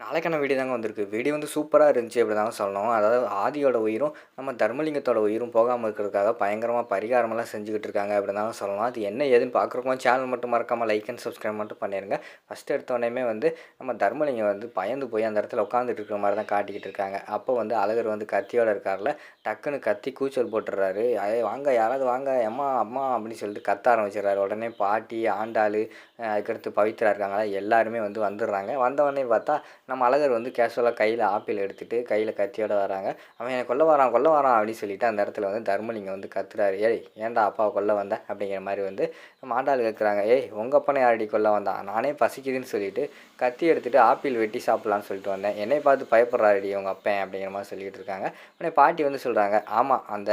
நாளைக்கான வீடியோ தாங்க வந்திருக்கு. வீடியோ வந்து சூப்பராக இருந்துச்சு அப்படி தாங்க சொல்லணும். அதாவது ஆதியோட உயிரும் நம்ம தர்மலிங்கத்தோட உயிரும் போகாமல் இருக்கிறதுக்காக பயங்கரமாக பரிகாரமெல்லாம் செஞ்சுக்கிட்டு இருக்காங்க அப்படி தாங்க சொல்லலாம் அது என்ன ஏதுன்னு பார்க்குறக்கோ சேனல் மட்டும் மறக்காமல் லைக் அண்ட் சப்ஸ்கிரைப் மட்டும் பண்ணிடுங்க ஃபஸ்ட் எடுத்தோடனே வந்து நம்ம தர்மலிங்கம் வந்து பயந்து போய் அந்த இடத்துல உட்காந்துட்டு இருக்கிற மாதிரி தான் காட்டிக்கிட்டு இருக்காங்க. அப்போ வந்து அழகர் வந்து கத்தியோட இருக்கார்ல டக்குன்னு கத்தி கூச்சல் போட்டுடுறாரு. அதே வாங்க யாராவது வாங்க அம்மா அம்மா அப்படின்னு சொல்லிட்டு கத்த ஆரம்பிச்சிடுறாரு. உடனே பாட்டி ஆண்டாள் அதுக்கடுத்து பவித்ரா இருக்காங்களா எல்லாருமே வந்து வந்துடுறாங்க. வந்தவொடனே பார்த்தா நம்ம அழகர் வந்து கேஷுவலாக கையில் ஆப்பிள் எடுத்துகிட்டு கையில் கத்தியோட வராங்க. அவன் என்னை கொல்ல வரான் கொல்ல வரான் அப்படின்னு சொல்லிட்டு அந்த இடத்துல வந்து தர்மலிங்கம் வந்து கத்துறாரு. ஏய் ஏன்டா அப்பாவை கொல்ல வந்த? அப்படிங்கிற மாதிரி வந்து மாண்டாள் கேட்குறாங்க ஏய் உங்கள் அப்பனை யாரடி கொல்ல வந்தான் நானே பசிக்குதுன்னு சொல்லிட்டு கத்தி எடுத்துகிட்டு ஆப்பிள் வெட்டி சாப்பிட்லான்னு சொல்லிட்டு வந்தேன். என்னை பார்த்து பயப்படுறாடி உங்கள் அப்பன் அப்படிங்கிற மாதிரி சொல்லிகிட்டு இருக்காங்க. உடனே பாட்டி வந்து சொல்கிறாங்க ஆமாம் அந்த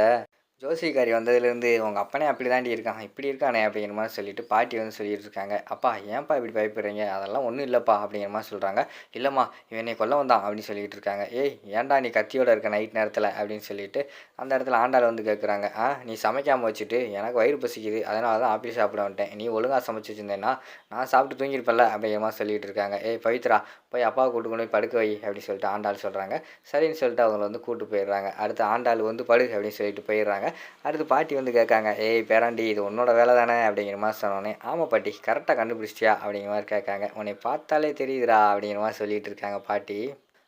ஜோசிகாரி வந்ததுலேருந்து உங்கள் அப்பனே அப்படி தாண்டி இருக்கான். இப்படி இருக்கானே அப்படிங்கிற மாதிரி சொல்லிட்டு பாட்டி வந்து சொல்லிட்டு இருக்காங்க. அப்பா ஏன்ப்பா இப்படி பயப்படுறீங்க? அதெல்லாம் ஒன்றும் இல்லைப்பா அப்படிங்கிற மாதிரி சொல்கிறாங்க இல்லைம்மா இவனை கொல்ல வந்தான் அப்படின்னு சொல்லிட்டு இருக்காங்க. ஏய் ஏன்டா நீ கத்தியோட இருக்க நைட் நேரத்தில்? அப்படின்னு சொல்லிட்டு அந்த இடத்துல ஆண்டாள் வந்து கேட்குறாங்க ஆ நீ சமைக்காமல் வச்சுட்டு எனக்கு வயிறு பசிக்குது. அதனால தான் ஆப்பிள் சாப்பிட வந்துட்டேன். நீ ஒழுங்காக சமைச்சு வச்சுருந்தேன்னா நான் சாப்பிட்டு தூங்கியிருப்பேன்ல அப்படிங்கிற மாதிரி சொல்லிட்டு இருக்காங்க. ஏய் பவித்ரா போய் அப்பாவை கூட்டு கொண்டு போய் படுக்க வை அப்படின்னு சொல்லிட்டு ஆண்டாள் சொல்கிறாங்க சரின்னு சொல்லிட்டு அவங்களை வந்து கூட்டு போயிடுறாங்க. அடுத்து ஆண்டாள் வந்து படு அப்படின்னு சொல்லிட்டு போயிடுறாங்க. அடுத்து பாட்டி வந்து கேட்காங்க ஏய் பேராண்டி இது உன்னோட வேலை தானே அப்படிங்கிற மாதிரி சொன்னோன்னே ஆமாம் பாட்டி கரெக்டாக கண்டுபிடிச்சிட்டியா? அப்படிங்கிற மாதிரி கேட்காங்க. உன்னை பார்த்தாலே தெரியுதுடா அப்படிங்கிற மாதிரி சொல்லிகிட்டு இருக்காங்க பாட்டி.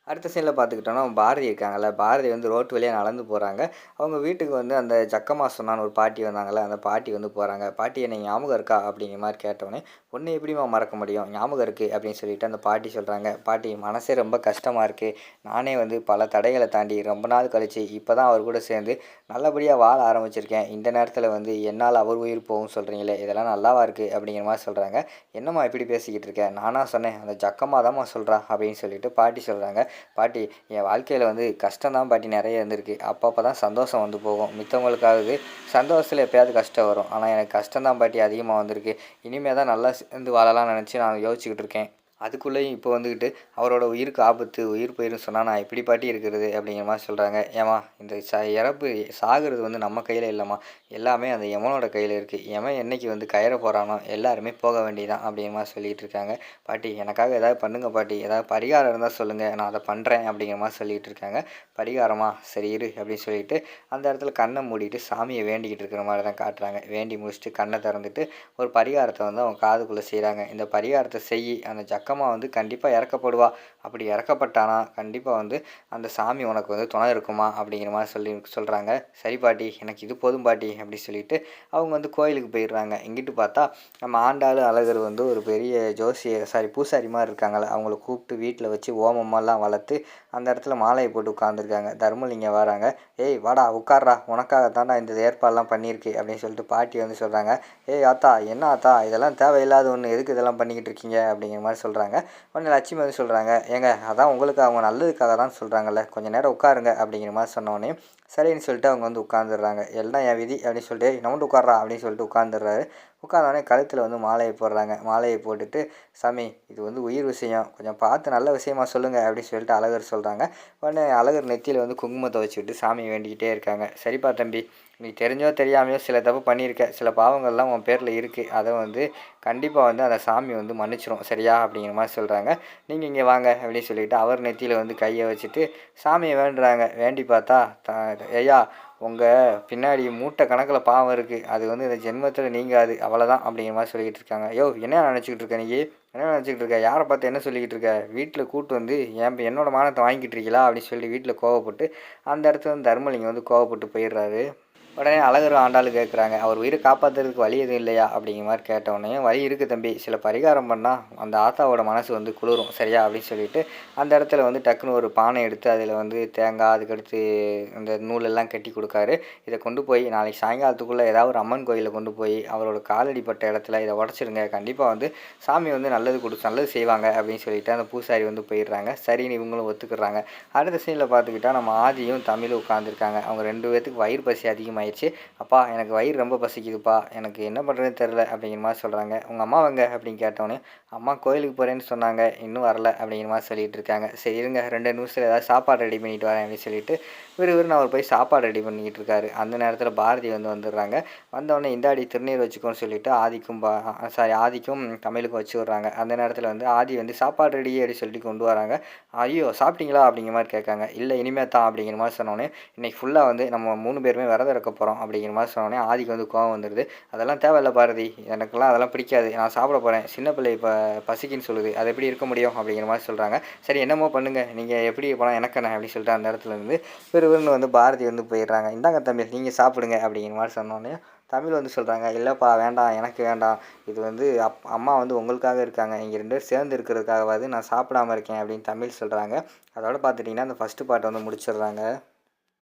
அடுத்த சீனில் பார்த்துக்கிட்டோன்னா பாரதி இருக்காங்கல்ல பாரதி வந்து ரோட்டு வழியாக நடந்து போகிறாங்க அவங்க வீட்டுக்கு வந்து அந்த ஜக்கம்மா சொன்னான்னு ஒரு பாட்டி வந்தாங்கல்ல அந்த பாட்டி வந்து போகிறாங்க பாட்டி என்னை ஞாபகம் இருக்கா? அப்படிங்கிற மாதிரி கேட்டவொடனே ஒன்று எப்படிம்மா மறக்க முடியும்? ஞாபகம் இருக்குது அப்படின்னு சொல்லிட்டு அந்த பாட்டி சொல்கிறாங்க பாட்டி மனசே ரொம்ப கஷ்டமாக இருக்குது நானே வந்து பல தடைகளை தாண்டி ரொம்ப நாள் கழித்து இப்போ தான் அவர் கூட சேர்ந்து நல்லபடியாக வாழ ஆரம்பிச்சிருக்கேன். இந்த நேரத்தில் வந்து என்னால் அவர் உயிர் போகும் சொல்கிறீங்களே இதெல்லாம் நல்லாவா இருக்குது அப்படிங்கிற மாதிரி சொல்கிறாங்க என்னம்மா இப்படி பேசிக்கிட்டு இருக்கேன் நானாக சொன்னேன் அந்த ஜக்கம்மா தான்மா சொல்கிறா அப்படின்னு சொல்லிட்டு பாட்டி சொல்கிறாங்க பாட்டி என் வாழ்க்கையில் வந்து கஷ்டம் தான் பாட்டி நிறைய இருந்திருக்கு. அப்பப்போ தான் சந்தோஷம் வந்து போகும். மித்தவங்களுக்காவது சந்தோஷத்தில் எப்போயாவது கஷ்டம் வரும். ஆனால் எனக்கு கஷ்டம் தான் பாட்டி அதிகமாக வந்திருக்கு. இனிமேல் தான் நல்லா சேர்ந்து வாழலாம்னு நினச்சி நான் யோசிச்சுக்கிட்டு இருக்கேன். அதுக்குள்ளேயும் இப்போ வந்துக்கிட்டு அவரோட உயிருக்கு ஆபத்து உயிர் போயிரும் சொன்னால் நான் எப்படி பாட்டி இருக்கிறது அப்படிங்கிற மாதிரி சொல்கிறாங்க ஏமா இந்த ச இறப்பு சாகிறது வந்து நம்ம கையில் இல்லைம்மா. எல்லாமே அந்த யமனோட கையில் இருக்குது யமன் என்னைக்கு வந்து கயற போகிறானோ எல்லாருமே போக வேண்டியதான் அப்படிங்கிற மாதிரி சொல்லிகிட்டு இருக்காங்க. பாட்டி எனக்காக ஏதாவது பண்ணுங்க பாட்டி. ஏதாவது பரிகாரம் இருந்தால் சொல்லுங்கள் நான் அதை பண்ணுறேன் அப்படிங்கிற மாதிரி சொல்லிகிட்டு இருக்காங்க. பரிகாரமா? சரி இரு அப்படின்னு சொல்லிட்டு அந்த இடத்துல கண்ணை மூடிட்டு சாமியை வேண்டிக்கிட்டு இருக்கிற மாதிரி தான் காட்டுறாங்க. வேண்டி முடிச்சுட்டு கண்ணை திறந்துட்டு ஒரு பரிகாரத்தை வந்து அவங்க காதுக்குள்ளே செய்கிறாங்க இந்த பரிகாரத்தை செய். அந்த ஜக்கமாக வந்து கண்டிப்பாக இறக்கப்படுவா. அப்படி இறக்கப்பட்டானா கண்டிப்பாக வந்து அந்த சாமி உனக்கு வந்து துணை இருக்குமா அப்படிங்கிற மாதிரி சொல்லி சொல்கிறாங்க சரி பாட்டி எனக்கு இது போதும் பாட்டி. அப்படி சொல்லிட்டு அவங்க வந்து கோயிலுக்கு போயிடுறாங்க. இங்கிட்டு பார்த்தா நம்ம ஆண்டாள் அழகர் வந்து ஒரு பெரிய ஜோசிய சாரி பூசாரி மாதிரி இருக்காங்களே அவங்கள கூப்பிட்டு வீட்டில் வச்சு ஓமமெல்லாம் வளர்த்து அந்த இடத்துல மாலையை போட்டு உட்காந்துருக்காங்க தர்மலிங்கம் வராங்க. ஏய் வாடா உட்கார்றா. உனக்காக தான்டா இந்த ஏற்பாடெல்லாம் பண்ணியிருக்கு. அப்படின்னு சொல்லிட்டு பாட்டி வந்து சொல்கிறாங்க ஏய் ஆத்தா என்ன ஆத்தா? இதெல்லாம் தேவையில்லாத ஒன்று எதுக்கு இதெல்லாம் பண்ணிக்கிட்டு இருக்கீங்க? அப்படிங்கிற மாதிரி சொல்கிறாங்க உடனே லட்சுமி வந்து சொல்கிறாங்க ஏங்க அதான் உங்களுக்கு அவங்க நல்லதுக்காக தான் சொல்கிறாங்கல்ல கொஞ்சம் நேரம் உட்காருங்க. அப்படிங்கிற மாதிரி சொன்னோடனே சரின்னு சொல்லிட்டு அவங்க வந்து உட்காந்துடுறாங்க எல்லாம் என் விதி அப்படின்னு சொல்லிட்டு நம்ம நம்ம உட்கார்றா அப்படின்னு சொல்லிட்டு உட்காந்துடுறாரு உட்காந்தோடனே கழுத்தில் வந்து மாலையை போடுறாங்க. மாலையை போட்டுட்டு சாமி இது வந்து உயிர் விஷயம். கொஞ்சம் பார்த்து நல்ல விஷயமா சொல்லுங்கள் அப்படின்னு சொல்லிட்டு அழகர் சொல்கிறாங்க உடனே அழகர் நெத்தியில் வந்து குங்குமத்தை வச்சுக்கிட்டு சாமியை வேண்டிக்கிட்டே இருக்காங்க. சரிப்பா தம்பி நீ தெரிஞ்சோ தெரியாமையோ சில தப்பு பண்ணியிருக்க. சில பாவங்கள்லாம் உன் பேரில் இருக்குது அதை வந்து கண்டிப்பாக வந்து அந்த சாமி வந்து மன்னிச்சிரும். சரியா? அப்படிங்கிற மாதிரி சொல்கிறாங்க நீங்கள் இங்கே வாங்க அப்படின்னு சொல்லிட்டு அவர் நெத்தியில் வந்து கையை வச்சுட்டு சாமியை வேண்டுறாங்க. வேண்டி பார்த்தா த ஐயா உங்கள் பின்னாடி மூட்டை கணக்கில் பாவம் இருக்குது அது வந்து இந்த ஜென்மத்தில் நீங்காது. அவ்வளோதான் அப்படிங்கிற மாதிரி சொல்லிக்கிட்டு இருக்காங்க. யோ என்ன நினச்சிக்கிட்டு இருக்க நீ? என்ன நினச்சிக்கிட்டு இருக்க? யாரை பார்த்து என்ன சொல்லிக்கிட்டு இருக்க? வீட்டில் கூட்டு வந்து என் என்னோட மானத்தை வாங்கிக்கிட்டு இருக்கீங்களா அப்படின்னு சொல்லி வீட்டில் கோவப்பட்டு அந்த இடத்துல வந்து தர்மலிங்கம் வந்து கோவப்பட்டு போயிடுறாரு. உடனே அழகர் ஆண்டாள் கேட்குறாங்க அவர் உயிரை காப்பாற்றுறதுக்கு வழி எதுவும் இல்லையா? அப்படிங்கிற மாதிரி கேட்ட உடனே வழி இருக்குது தம்பி. சில பரிகாரம் பண்ணால் அந்த ஆத்தாவோட மனசு வந்து குளிரும். சரியா? அப்படின்னு சொல்லிட்டு அந்த இடத்துல வந்து டக்குன்னு ஒரு பானை எடுத்து அதில் வந்து தேங்காய் அதுக்கடுத்து இந்த நூலெல்லாம் கட்டி கொடுக்காரு. இதை கொண்டு போய் நாளைக்கு சாயங்காலத்துக்குள்ளே ஏதாவது ஒரு அம்மன் கோயிலில் கொண்டு போய் அவரோட காலடிப்பட்ட இடத்துல இதை உடச்சிருங்க. கண்டிப்பாக வந்து சாமி வந்து நல்லது கொடு நல்லது செய்வாங்க அப்படின்னு சொல்லிட்டு அந்த பூசாரி வந்து போயிடுறாங்க. சரின்னு இவங்களும் ஒத்துக்கிறாங்க. அடுத்த சீனில் பார்த்துக்கிட்டா நம்ம ஆதியும் தமிழும் உட்காந்துருக்காங்க அவங்க ரெண்டு பேர்த்துக்கு வயிறு பசி அதிகமாகி ஆயிடுச்சு. அப்பா எனக்கு வயிறு ரொம்ப பசிக்குதுப்பா. எனக்கு என்ன பண்ணுறதுன்னு தெரில அப்படிங்கிற மாதிரி சொல்கிறாங்க உங்கள் அம்மா வாங்க அப்படின்னு கேட்டோன்னே அம்மா கோயிலுக்கு போகிறேன்னு சொன்னாங்க. இன்னும் வரல அப்படிங்கிற மாதிரி சொல்லிட்டு இருக்காங்க. சரி இருங்க. ரெண்டு நிமிஷத்தில் ஏதாவது சாப்பாடு ரெடி பண்ணிட்டு வரேன் அப்படின்னு சொல்லிட்டு விறுவிறுன்னு அவர் போய் சாப்பாடு ரெடி பண்ணிக்கிட்டு இருக்காரு. அந்த நேரத்தில் பாரதி வந்து வந்துடுறாங்க. வந்தவொடனே இந்தாடி திருநீர் வச்சுக்கோன்னு சொல்லிட்டு ஆதிக்கும் பா சாரி ஆதிக்கும் தமிழுக்கும் வச்சு விட்றாங்க. அந்த நேரத்தில் வந்து ஆதி வந்து சாப்பாடு ரெடி அப்படி சொல்லிட்டு கொண்டு வராங்க. ஐயோ சாப்பிட்டீங்களா அப்படிங்கிற மாதிரி கேட்காங்க. இல்லை இனிமே தான் அப்படிங்கிற மாதிரி சொன்னோன்னே இன்றைக்கி ஃபுல்லாக வந்து நம்ம மூணு பேருமே விரதம் இருக்க போகிறோம் அப்படிங்கிற மாதிரி சொன்னோடனே ஆதிக்கு வந்து கோவம் வந்துடுது அதெல்லாம் தேவையில்ல பாரதி. எனக்கெல்லாம் அதெல்லாம் பிடிக்காது. நான் சாப்பிட போகிறேன் சின்ன பிள்ளை இப்போ பசிக்குன்னு சொல்லுது. அது எப்படி இருக்க முடியும்? அப்படிங்கிற மாதிரி சொல்கிறாங்க சரி என்னமோ பண்ணுங்கள் நீங்கள் எப்படி போனால் எனக்கு என்ன? அப்படின்னு சொல்லிட்டு அந்த இடத்துல இருந்து பெருவர்னு வந்து பாரதி வந்து போயிடுறாங்க. இந்தாங்க தமிழ். நீங்கள் சாப்பிடுங்க. அப்படிங்கிற மாதிரி சொன்னோன்னே தமிழ் வந்து சொல்கிறாங்க இல்லைப்பா வேண்டாம். எனக்கு வேண்டாம். இது வந்து அப் அம்மா வந்து உங்களுக்காக இருக்காங்க. இங்கே ரெண்டு பேரும் சேர்ந்து இருக்கிறதுக்காகவாது நான் சாப்பிடாம இருக்கேன். அப்படின்னு தமிழ் சொல்கிறாங்க அதோட பார்த்துட்டிங்கன்னா அந்த ஃபஸ்ட்டு பாட்டை வந்து முடிச்சிடுறாங்க.